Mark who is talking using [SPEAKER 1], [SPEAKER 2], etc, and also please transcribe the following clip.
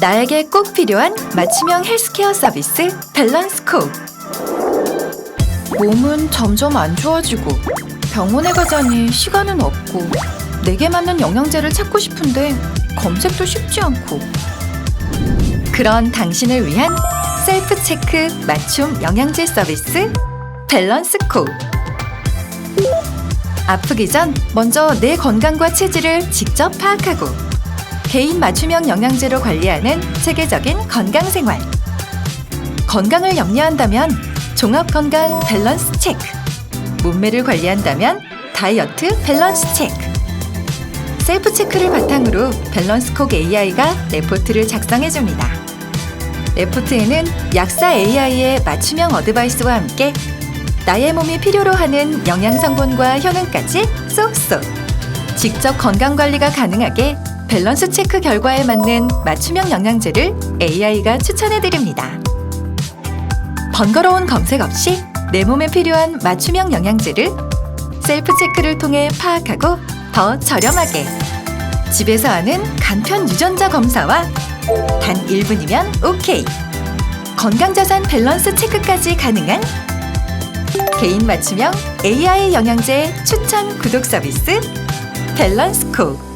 [SPEAKER 1] 나에게 꼭 필요한 맞춤형 헬스케어 서비스 밸런스코. 몸은 점점 안 좋아지고 병원에 가자니 시간은 없고 내게 맞는 영양제를 찾고 싶은데 검색도 쉽지 않고. 그런 당신을 위한 셀프 체크 맞춤 영양제 서비스 밸런스코. 아프기 전 먼저 내 건강과 체질을 직접 파악하고 개인 맞춤형 영양제로 관리하는 체계적인 건강 생활. 건강을 염려한다면 종합 건강 밸런스 체크. 몸매를 관리한다면 다이어트 밸런스 체크. 셀프 체크를 바탕으로 밸런스콕 AI가 레포트를 작성해 줍니다. 레포트에는 약사 AI의 맞춤형 어드바이스와 함께 나의 몸이 필요로 하는 영양 성분과 효능까지 쏙쏙. 직접 건강 관리가 가능하게 밸런스 체크 결과에 맞는 맞춤형 영양제를 AI가 추천해 드립니다. 번거로운 검색 없이 내 몸에 필요한 맞춤형 영양제를 셀프 체크를 통해 파악하고 더 저렴하게 집에서 하는 간편 유전자 검사와 단 1분이면 오케이. 건강자산 밸런스 체크까지 가능한 개인 맞춤형 AI 영양제 추천 구독 서비스 밸런스코